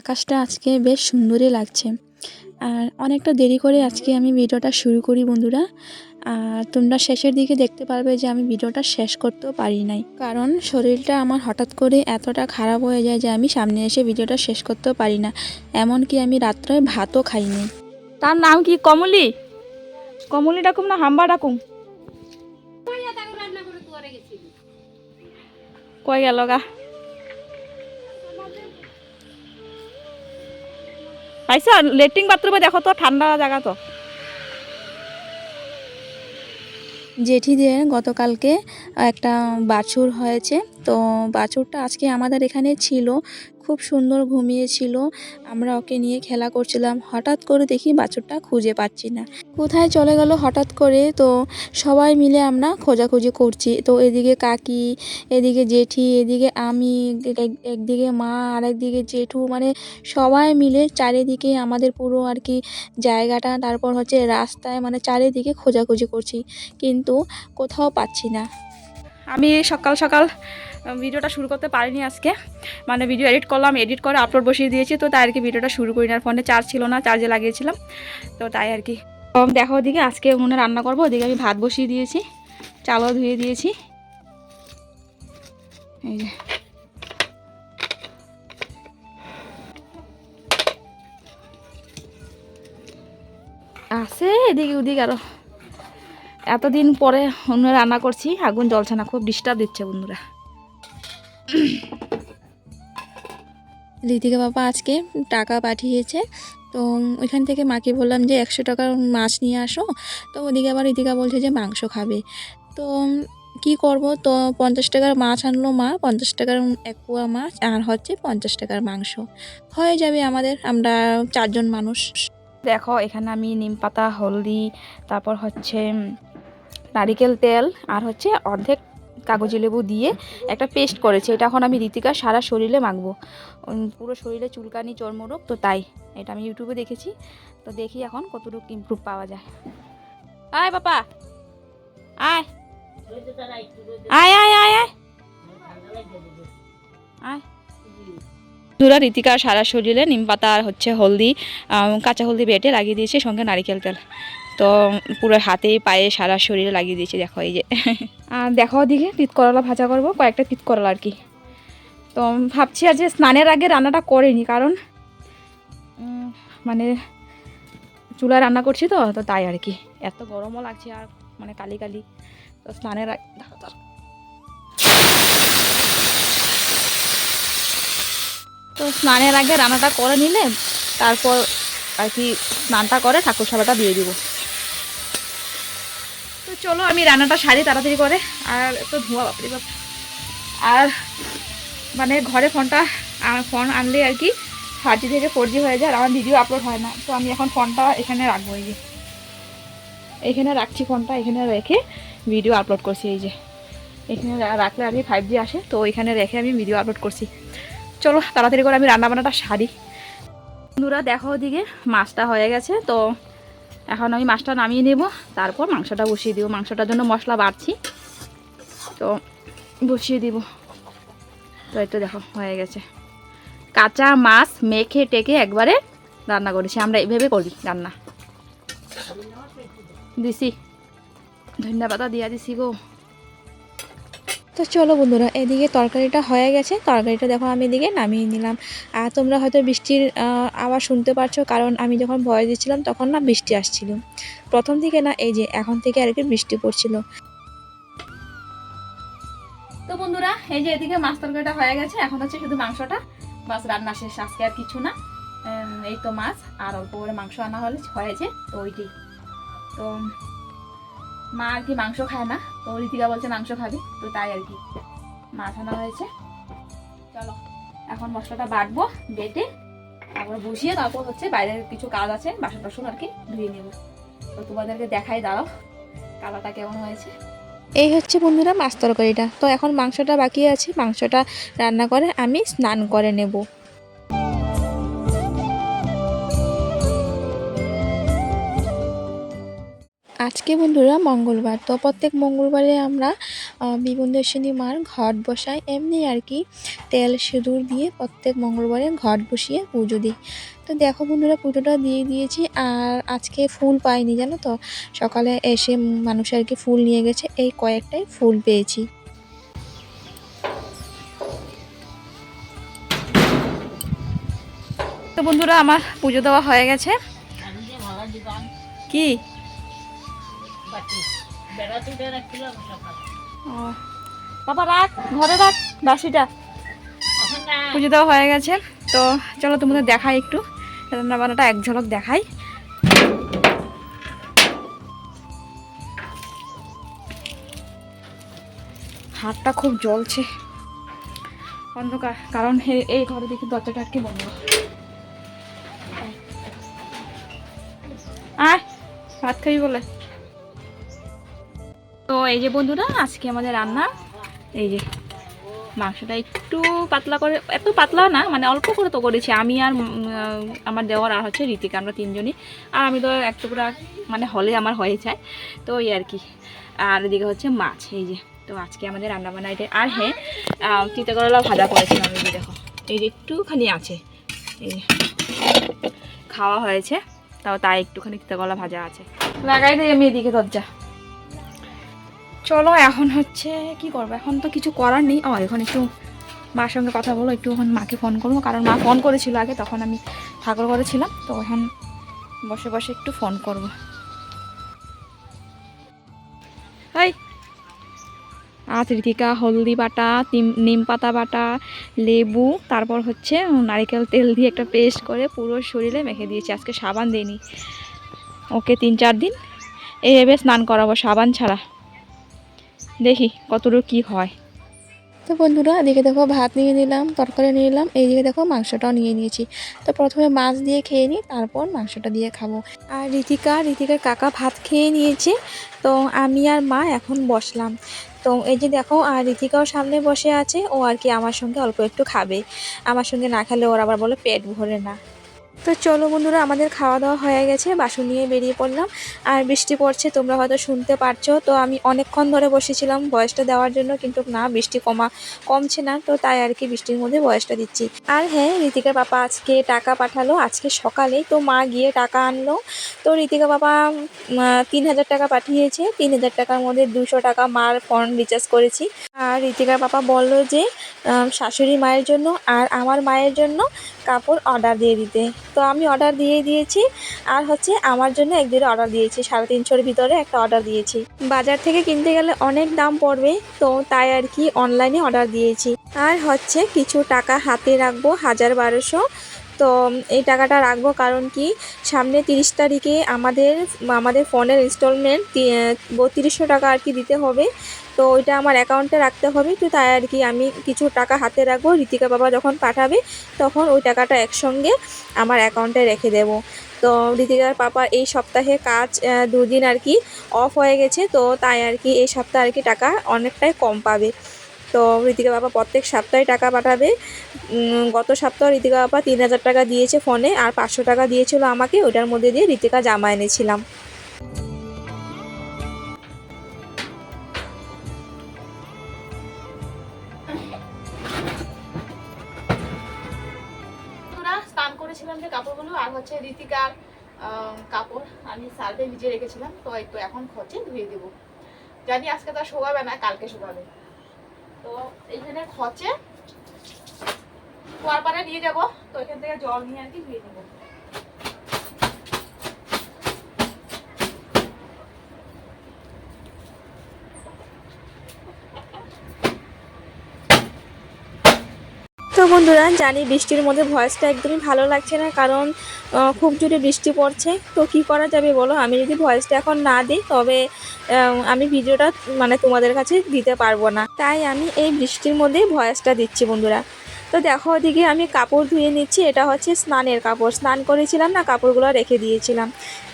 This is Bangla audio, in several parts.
আকাশটা আজকে বেশ সুন্দরই লাগছে। আর অনেকটা দেরি করে আজকে আমি ভিডিওটা শুরু করি বন্ধুরা। আর তোমরা শেষের দিকে দেখতে পারবে যে আমি ভিডিওটা শেষ করতেও পারি নাই। কারণ শরীরটা আমার হঠাৎ করে এতটা খারাপ হয়ে যায় যে আমি সামনে এসে ভিডিওটা শেষ করতেও পারি না। এমনকি আমি রাত্রে ভাতও খাইনি। তার নাম কি? কমলি? কমলি ডাকুম না, হাম্বা ডাকুম? কই গেল গা? পাইছ? লেট্রিন বাথরুমে দেখো তো ঠান্ডা জায়গা তো। জেঠিদের গতকালকে একটা বাছুর হয়েছে। তো বাছুরটা আজকে আমাদের এখানে ছিল। খুব সুন্দর ঘুমিয়েছিল। আমরা ওকে নিয়ে খেলা করছিলাম। হঠাৎ করে দেখি বাছুরটা খুঁজে পাচ্ছি না। কোথায় চলে গেল হঠাৎ করে? তো সবাই মিলে আমরা খোঁজাখুঁজি করছি। তো এদিকে কাকি, এদিকে জেঠি, এদিকে আমি, এক- একদিকে মা আর একদিকে জেঠু মানে সবাই মিলে চারিদিকে আমাদের পুরো আর কি জায়গাটা, তারপর হচ্ছে রাস্তায় মানে চারিদিকে খোঁজাখুঁজি করছি। কিন্তু কোথাও পাচ্ছি না। আমি সকাল সকাল ভিডিওটা শুরু করতে পারিনি আজকে। মানে ভিডিও এডিট করলাম, এডিট করে আপলোড বসিয়ে দিয়েছি, তো তাই আর কি ভিডিওটা শুরু করি না ফোনে চার্জ ছিল না চার্জে লাগিয়েছিলাম, তো তাই আর কি। দেখো ওদিকে আজকে উনুনে রান্না করব, ওদিকে আমি ভাত বসিয়ে দিয়েছি, চালও ধুয়ে দিয়েছি। এই যে। আছে, এদিকে ওদিকে আরও। এতদিন পরে অন্য রান্না করছি আগুন জ্বলছে না খুব ডিস্টার্ব দিচ্ছে বন্ধুরা। ঋতিকা বাবা আজকে টাকা পাঠিয়েছে তো ওইখান থেকে মাকে বললাম যে একশো টাকার মাছ নিয়ে আসো তো ওদিকে আবার ঋতিকা বলছে যে মাংস খাবে। তো কি করব? তো পঞ্চাশ টাকার মাছ আনলো মা পঞ্চাশ টাকার এক পোয়া মাছ আর হচ্ছে পঞ্চাশ টাকার মাংস। হয়ে যাবে আমাদের আমরা চারজন মানুষ। দেখো এখানে আমি নিম পাতা হলদি তারপর হচ্ছে নারিকেল তেল আর হচ্ছে অর্ধেক কাগজি লেবু দিয়ে একটা পেস্ট করেছি। এটা এখন আমি ঋতিকার সারা শরীরে মাখবো। পুরো শরীরে চুলকানি, চর্মরোগ, তো তাই। এটা আমি ইউটিউবে দেখেছি। তো দেখি এখন কতটুকু ইমপ্রুভ পাওয়া যায়। আয় বাবা! আয়! আয় আয় আয় আয়! আয়। সারা শরীরে নিম পাতা আর হচ্ছে হলদি কাঁচা হলদি বেটে লাগিয়ে দিয়েছে সঙ্গে নারিকেল তেল। তো পুরো হাতে পায়ে সারা শরীরে লাগিয়ে দিয়েছে, দেখো এই যে। আর দেখো ওদিকে, তিত করলা ভাজা করব, কয়েকটা তিত করলা আর কি। তো ভাবছি আর যে স্নানের আগে রান্নাটা করিনি কারণ মানে চুলায় রান্না করছি তো তো তাই আর কি। এত গরমও লাগছে আর মানে কালি কালি। তো স্নানের আগে। তো স্নানের আগে রান্নাটা করে নিলে, তারপর আর কি স্নানটা করে ঠাকুর সবাটা দিয়ে দিব। চলো, আমি রান্নাটা সারি তাড়াতাড়ি করে। আর একটু ধোয়া, বাপরে বাপ। আর মানে ঘরে ফোনটা ফোন আনলে আর কি ফাইভ জি থেকে ফোর জি হয়ে যায়, আর আমার ভিডিও আপলোড হয় না। তো আমি এখন ফোনটা এখানে রাখব, এই যে। এখানে রাখছি ফোনটা, এখানে রেখে ভিডিও আপলোড করছি, এই যে। এখানে রাখলে আর কি ফাইভ জি আসে, তো এখানে রেখে আমি ভিডিও আপলোড করছি। চলো, তাড়াতাড়ি করে আমি রান্নাবান্নাটা সারি। বন্ধুরা, দেখো ওদিকে মাছটা হয়ে গেছে, তো এখন আমি মাছটা নামিয়ে নেব, তারপর মাংসটা বসিয়ে দিব। মাংসটার জন্য মশলা বাড়ছি। তো বসিয়ে দিব। তো এই তো দেখো, হয়ে গেছে। কাঁচা মাছ মেখে টেকে একবারে রান্না করেছি। আমরা এইভাবে করি রান্না। দিছি। ধন্যবাদ দিয়া দিছি গো। তো চলো বন্ধুরা, এদিকে তরকারিটা হয়ে গেছে। তরকারিটা দেখো আমি এদিকে নামিয়ে নিলাম। আর তোমরা হয়তো বৃষ্টির আওয়াজ শুনতে পারছ, কারণ আমি যখন ভয় দিচ্ছিলাম তখন না বৃষ্টি আসছিল। প্রথম থেকে না, এই যে এখন থেকে আর কি বৃষ্টি পড়ছিল। তো বন্ধুরা, এই যে এদিকে মাছ তরকারিটা হয়ে গেছে। এখন হচ্ছে শুধু মাংসটা। বাস রান্না শেষ, আজকে আর কিছু না। এই তো মাছ, আর অল্প করে মাংস আনা হলে হয়েছে, তো ওইটি তো মা আর কি মাংস খায় না, তো ঋতিকা বলছে মাংস খাবে, তো তাই আর কি। মাছ আনা হয়েছে। চলো, এখন মশলাটা বাটবো, বেটে, তারপর বসিয়ে তারপর হচ্ছে বাইরের কিছু কাজ আছে, বাসন টাসন আর কি ধুয়ে নেব। তো তোমাদেরকে দেখাই, দাঁড়াও, কালারটা কেমন হয়েছে। এই হচ্ছে বন্ধুরা মাছ তরকারিটা। তো এখন মাংসটা বাকি আছে, মাংসটা রান্না করে আমি স্নান করে নেব। আজকে বন্ধুরা মঙ্গলবার। তো প্রত্যেক মঙ্গলবারে আমরা বিবুন্দর্শিনী মার ঘট বসাই। এমনি আর কি তেল, সিঁদুর দিয়ে প্রত্যেক মঙ্গলবারে ঘট বসিয়ে পুজো দিই। তো দেখো বন্ধুরা, পুজোটা দিয়ে দিয়েছি আর আজকে ফুল পাইনি, জানো তো? সকালে এসে মানুষ আর কি ফুল নিয়ে গেছে, এই কয়েকটাই ফুল পেয়েছি। তো বন্ধুরা, আমার পুজো দেওয়া হয়ে গেছে। কি? বাবা রাখ ঘরে রাখ বাসিটা। পুজো দেওয়া হয়ে গেছে তো চলো তোমাদের দেখাই একটু। রান্না বান্নাটা এক ঝলক দেখাই। হাতটা খুব জ্বলছে। অন্ধকার কারণ এই ঘরে দেখি দরজাটা আটকে বন্ধ আয় ভাত খাবি বলে? এই যে বন্ধুরা, আজকে আমাদের রান্না। এই যে মাংসটা একটু পাতলা করে, এত পাতলা না মানে অল্প করে তো করেছি। আমি আর আমার দেওয়ার আর হচ্ছে ঋতিকা, আমরা তিনজনই। আর আমি তো এক টুকরা মানে হলে আমার হয়ে যায়। তো এই আর কি। আর এদিকে হচ্ছে মাছ, এই যে। তো আজকে আমাদের রান্না বান্না এটা। আর হ্যাঁ তিতা করলা ভাজা করেছিলাম, এই যে দেখো। এই যে একটুখানি আছে। এই খাওয়া হয়েছে, তাও তাই একটুখানি তিতা করলা ভাজা আছে। লাগাই দিই আমি এদিকে দরজা। চলো, এখন হচ্ছে কি করব? এখন তো কিছু করার নেই। ও, এখন একটু মার সঙ্গে কথা বলো, একটু এখন মাকে ফোন করব, কারণ মা ফোন করেছিল আগে, তখন আমি ঠাকুর করেছিলাম তো এখন বসে বসে একটু ফোন করব। হাই আজ ঋতিকা হলদি বাটা নিম পাতা বাটা, লেবু, তারপর হচ্ছে নারিকেল তেল দিয়ে একটা পেস্ট করে পুরো শরীরে মেখে দিয়েছি। আজকে সাবান দিইনি। ওকে তিন চার দিন। এইভাবে স্নান করাবো, সাবান ছাড়া। দেখি কতটুকু কি হয়। তো বন্ধুরা, এদিকে দেখো ভাত নিয়ে নিলাম, তরকারি নিয়ে নিলাম, এইদিকে দেখো মাংসটাও নিয়ে নিয়েছি। তো প্রথমে মাছ দিয়ে খেয়ে নিই, তারপর মাংসটা দিয়ে খাব। আর ঋতিকা, ঋতিকার কাকা ভাত খেয়ে নিয়েছে, তো আমি আর মা এখন বসলাম। তো এই যে দেখো, আর ঋতিকাও সামনে বসে আছে, ও আর কি আমার সঙ্গে অল্প একটু খাবে। আমার সঙ্গে না খেলে ওর আবার বলে পেট ভরে না। তো চলো বন্ধুরা, আমাদের খাওয়া দাওয়া হয়ে গেছে, বাসন নিয়ে বেরিয়ে পড়লাম। আর বৃষ্টি পড়ছে, তোমরা হয়তো শুনতে পারছ। তো আমি অনেকক্ষণ ধরে বসেছিলাম বয়সটা দেওয়ার জন্য, কিন্তু না, বৃষ্টি কমা, কমছে না। তো তাই আর কি বৃষ্টির মধ্যে বয়সটা দিচ্ছি। আর হ্যাঁ ঋতিকার পাপা আজকে টাকা পাঠালো, আজকে সকালে তো মা গিয়ে টাকা আনলো। তো ঋতিকা বাবা তিন হাজার টাকা পাঠিয়েছে, তিন হাজার টাকার মধ্যে দুশো টাকা মার ফোন রিচার্জ করেছি। আর ঋতিকার পাপা বলল যে শাশুড়ি মায়ের জন্য আর আমার মায়ের জন্য কাপড় অর্ডার দিয়ে দিতে। তো আমি অর্ডার দিয়ে দিয়েছি। আর হচ্ছে আমার জন্য এক দুটো অর্ডার দিয়েছি। সাড়ে তিনশোর ভিতরে একটা অর্ডার দিয়েছি। বাজার থেকে কিনতে গেলে অনেক দাম পড়বে, তো তাই আর কি অনলাইনে অর্ডার দিয়েছি। আর হচ্ছে কিছু টাকা হাতে রাখব, হাজার বারোশো। তো এই টাকাটা রাখব কারণ কি? সামনে তিরিশ তারিখে আমাদের আমাদের ফোনের ইনস্টলমেন্ট বত্রিশশো টাকা আর কি দিতে হবে। তো ওইটা আমার অ্যাকাউন্টে রাখতে হবে। তো তাই আর কি আমি কিছু টাকা হাতে রাখব। ঋতিকা বাবা যখন পাঠাবে, তখন ওই টাকাটা একসঙ্গে আমার অ্যাকাউন্টে রেখে দেব। তো ঋতিকার পাপা এই সপ্তাহে কাজ দুদিন আর কি অফ হয়ে গেছে। তো তাই আর কি এই সপ্তাহে আর কি টাকা অনেকটাই কম পাবে। তো ঋতিকা বাবা প্রত্যেক সপ্তাহে টাকা পাঠাবে। গত সপ্তাহে ঋতিকা বাবা তিন হাজার টাকা দিয়েছে ফোনে আর পাঁচশো টাকা দিয়েছিল আমাকে। ওটার মধ্যে দিয়ে ঋতিকা জামা এনেছিলাম। স্নান করেছিলাম যে কাপড়গুলো, আর হচ্ছে কাপড় আমি সার্ভে ভিজে রেখেছিলাম। তো এই তো এখন খরচে ধুয়ে দেবো। জানি আজকে তো আর শোকাবে না, কালকে শোকাবে তো এইখানে খচে পরে নিয়ে যাব। তো এখান থেকে জল নিয়ে আর কি ধুয়ে দেবো বন্ধুরা, জানি বৃষ্টির মধ্যে ভয়েসটা একদমই ভালো লাগছে না, কারণ খুব জোরে বৃষ্টি পড়ছে। তো কি করা যাবে বলো? আমি যদি ভয়েসটা এখন না দিই, তবে আমি ভিডিওটা মানে তোমাদের কাছে দিতে পারব না। তাই আমি এই বৃষ্টির মধ্যেই ভয়েসটা দিচ্ছি বন্ধুরা। তো দেখো ওদিকে আমি কাপড় ধুয়ে নিচ্ছি, এটা হচ্ছে স্নানের কাপড়। স্নান করেছিলাম না, কাপড়গুলো রেখে দিয়েছিলাম।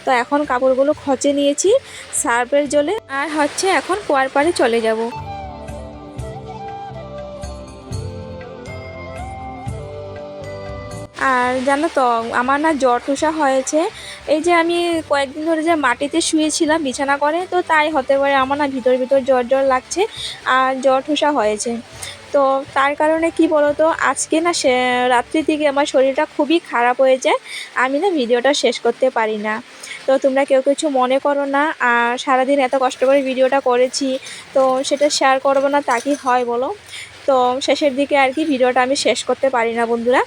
তো এখন কাপড়গুলো খচে নিয়েছি, সার্ফের জলে, আর হচ্ছে এখন কুয়ার পাড়ে চলে যাব। আর জানো তো, আমার না জ্বর ঠুসা হয়েছে। এই যে আমি কয়েকদিন ধরে যে মাটিতে শুয়েছিলাম বিছানা করে তো তাই হতে পারে আমার না ভিতর ভিতর জ্বর জ্বর লাগছে আর জ্বর ঠুসা হয়েছে। তো তার কারণে কি বলতো, আজকে না সে রাত্রির দিকে আমার শরীরটা খুবই খারাপ হয়ে যায় আমি না ভিডিওটা শেষ করতে পারি না। তো তোমরা কেউ কিছু মনে করো না, আর সারাদিন এত কষ্ট করে ভিডিওটা করেছি, তো সেটা শেয়ার করব না তা কি হয় বলো? তো শেষের দিকে আর কি ভিডিওটা আমি শেষ করতে পারি না বন্ধুরা।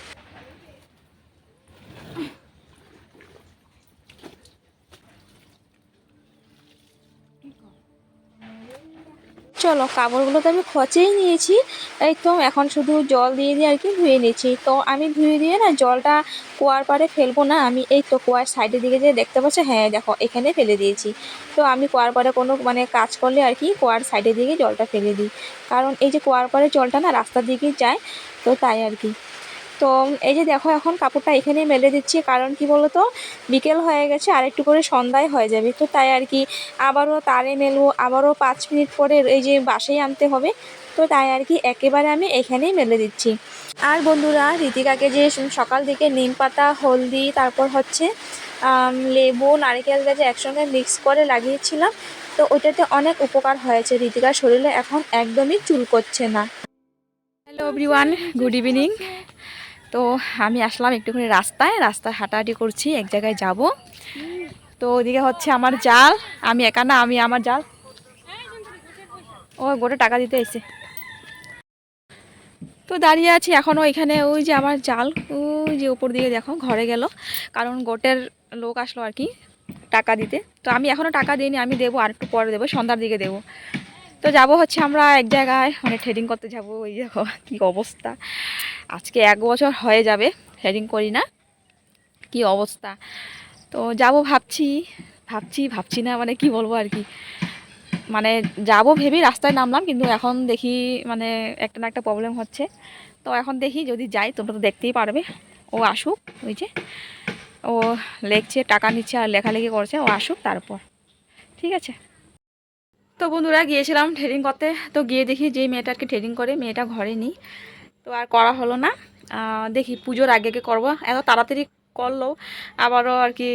চলো কাপড়গুলো তো আমি খচেই নিয়েছি। এই তো, এখন শুধু জল দিয়ে দিয়ে আর কি ধুয়ে নিয়েছি তো আমি ধুয়ে দিয়ে না জলটা কুয়ার পাড়ে ফেলব না, আমি এই তো কুয়ার সাইডের দিকে যে দেখতে পাচ্ছ হ্যাঁ দেখো, এখানে ফেলে দিয়েছি। তো আমি কুয়ার পাড়ে কোনো মানে কাজ করলে আর কি কুয়ার সাইডের দিকে জলটা ফেলে দিই। কারণ এই যে কুয়ার পাড়ে জলটা না রাস্তার দিকেই যায়, তো তাই আর কি। তো এই যে দেখো, এখন কাপড়টা এখানে মেলে দিচ্ছি। কারণ কি বলো তো বিকেল হয়ে গেছে, আর একটু করে সন্ধ্যায় হয়ে যাবে। তো তাই আর কি, আবারও তারে মেলবো, আবারও পাঁচ মিনিট পরে এই যে বাসেই আনতে হবে। তো তাই আর কি, একেবারে আমি এখানেই মেলে দিচ্ছি। আর বন্ধুরা, রীতিকাকে যে সকাল থেকে নিম পাতা, হলদি, তারপর হচ্ছে লেবু, নারকেল গাছে একসঙ্গে মিক্স করে লাগিয়েছিলাম। তো ওটাতে অনেক উপকার হয়েছে। রীতিকার শরীরে এখন একদমই চুল করছে না। হ্যালো এভরিওয়ান গুড ইভিনিং তো আমি আসলাম একটুখানি রাস্তায় রাস্তায় হাঁটাহাঁটি করছি, এক জায়গায় যাব। তো ওদিকে হচ্ছে আমার জাল, আমি একা না, আমি আমার জাল। ও, গোটে টাকা দিতে এসে তো দাঁড়িয়ে আছি এখনও এখানে, ওই যে আমার জাল, ওই যে উপর দিকে দেখো, ঘরে গেল। কারণ গোটের লোক আসলো আর কি, টাকা দিতে। তো আমি এখনও টাকা দিইনি, আমি দেবো আর একটু পরে দেবো, সন্ধ্যার দিকে দেবো। তো যাব হচ্ছে আমরা এক জায়গায় মানে ট্রেডিং করতে যাব, ওই দেখো কী অবস্থা। আজকে এক বছর হয়ে যাবে ট্রেডিং করি না। কি অবস্থা? তো যাব ভাবছি ভাবছি ভাবছি না মানে কি বলব আর কি। মানে যাব ভেবেই রাস্তায় নামলাম, কিন্তু এখন দেখি মানে একটা না একটা প্রবলেম হচ্ছে। তো এখন দেখি যদি যাই, তোমরা তো দেখতেই পারবে। ও আসুক, ওই যে, ও লেখছে, টাকা নিচ্ছে আর লেখালেখি করছে, ও আসুক তারপর। ঠিক আছে? তো বন্ধুরা গিয়েছিলাম ট্রেডিং করতে, তো গিয়ে দেখি যেই মেয়েটাকে ট্রেডিং করে, মেয়েটা ঘরে নেই। তো আর করা হলো না। দেখি পুজোর আগে আগে করব। এত তাড়াতাড়ি করলেও আবারও আর কি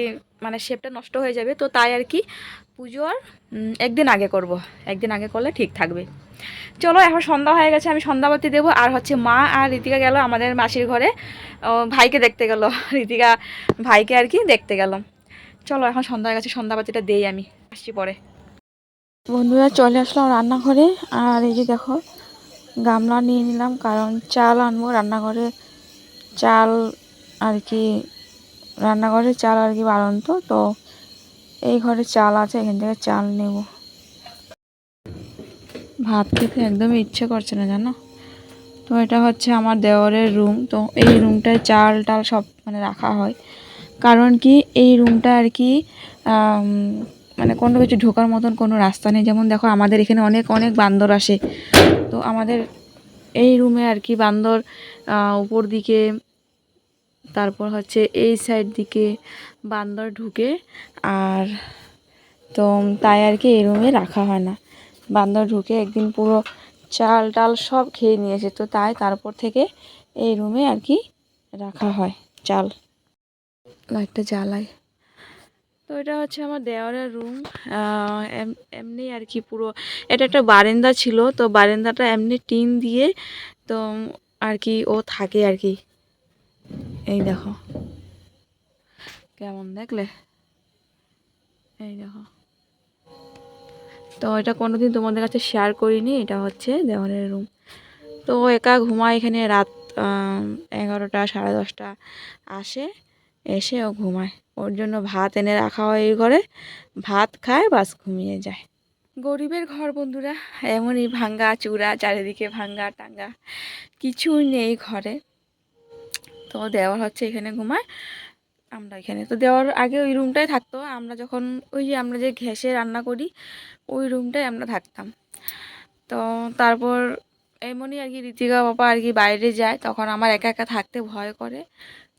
মানে শেপটা নষ্ট হয়ে যাবে। তো তাই আর কি পুজোর একদিন আগে করব। একদিন আগে করলে ঠিক থাকবে। চলো, এখন সন্ধ্যা হয়ে গেছে, আমি সন্ধ্যাবাতি দেবো। আর হচ্ছে মা আর রীতিকা গেল আমাদের মাসির ঘরে। ভাইকে দেখতে গেল। রীতিকা ভাইকে আর কি দেখতে গেলাম চলো, এখন সন্ধ্যা হয়ে গেছে, সন্ধ্যাবাতিটা দেই আমি। আসছি পরে। বন্ধুরা, চলে আসলাম রান্নাঘরে। আর এই যে দেখো গামলা নিয়ে নিলাম, কারণ চাল আনব রান্নাঘরে। চাল আর কি, রান্নাঘরে চাল আর কি বাড়ন্ত, তো এই ঘরে চাল আছে, এখান থেকে চাল নেব। ভাত খেতে একদমই ইচ্ছে করছে না, জানো? তো এটা হচ্ছে আমার দেওরের রুম, তো এই রুমটায় চাল টাল সব মানে রাখা হয়। কারণ কি, এই রুমটা আর কি মানে কোনো কিছু ঢোকার মতন কোনো রাস্তা নেই। যেমন দেখো আমাদের এখানে অনেক অনেক বান্দর আসে। তো আমাদের এই রুমে আর কি বান্দর উপর দিকে, তারপর হচ্ছে এই সাইড দিকে বান্দর ঢুকে আর তো তাই আর কি এই রুমে রাখা হয় না। বান্দর ঢুকে একদিন পুরো চাল টাল সব খেয়ে নিয়েছে। তো তাই তারপর থেকে এই রুমে আর কি রাখা হয় চাল। লাইটটা জ্বালাই তো এটা হচ্ছে আমার দেওয়ারের রুম। এমনি আর কি পুরো, এটা একটা বারান্দা ছিল, তো বারান্দাটা এমনি টিন দিয়ে তো আর কি ও থাকে আর কি। এই দেখো। কেমন দেখলে? এই দেখো। তো এটা কোনোদিন তোমাদের কাছে শেয়ার করিনি, এটা হচ্ছে দেওয়ারের রুম। তো একা ঘুমায় এখানে রাত এগারোটা সাড়ে দশটা আসে, এসে ও ঘুমায়। ওর জন্য ভাত এনে রাখা হয় এই ঘরে। ভাত খায়, বাস ঘুমিয়ে যায়। গরিবের ঘর বন্ধুরা, এমনই ভাঙ্গা চূড়া, চারিদিকে ভাঙ্গা টাঙ্গা। কিছুই নেই ঘরে। তো দেওয়ার হচ্ছে এখানে ঘুমায়। আমরা এখানে তো দেওয়ার আগে ওই রুমটাই থাকতো। আমরা যখন ওই যে আমরা যে ঘ্যাসে রান্না করি, ওই রুমটাই আমরা থাকতাম। তো তারপর এমনই আর কি ঋতিকা বাবা আর কি বাইরে যায়। তখন আমার একা একা থাকতে ভয় করে।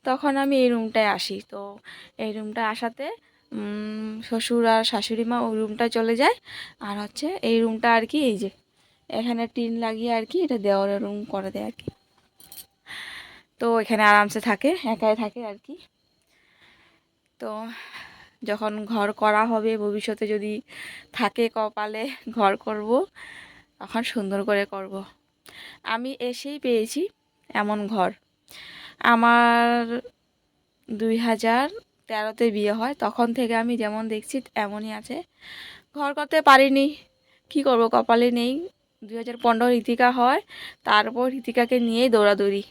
তখন আমি এই রুমটায় আসি। তো এই রুমটা আসাতে শ্বশুর আর শাশুড়ি মা ওই রুমটায় চলে যায়। আর হচ্ছে এই রুমটা আর কি, এই যে, এখানে টিন লাগিয়ে আর কি, এটা দেওয়ার রুম করে দেয় আর কি। তো এখানে আরামসে থাকে, একাই থাকে আর কি। তো যখন ঘর করা হবে, ভবিষ্যতে যদি থাকে কপালে, ঘর করব, তখন সুন্দর করে করব। আমি এসেই পেয়েছি এমন ঘর। আমার দুই হাজার তেরোতে বিয়ে হয়, তখন থেকে আমি যেমন দেখছি এমনই আছে। ঘর করতে পারিনি, কি করব কপালে নেই। দুই হাজার পনেরো ঋতিকা হয়, তারপর ঋতিকাকে নিয়েই দৌড়াদৌড়ি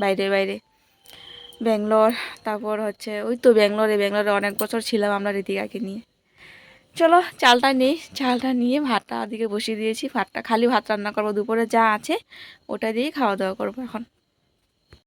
বাইরে বাইরে। ব্যাঙ্গালোর, তারপর হচ্ছে ওই তো ব্যাঙ্গালোরে ব্যাঙ্গালোরে অনেক বছর ছিলাম আমরা ঋতিকাকে নিয়ে। চলো চালটা নেই, চালটা নিয়ে ভাতটা ওদিকে বসিয়ে দিয়েছি, ভাতটা খালি ভাত রান্না করব, দুপুরে যা আছে ওটা দিয়েই খাওয়া দাওয়া করব এখন।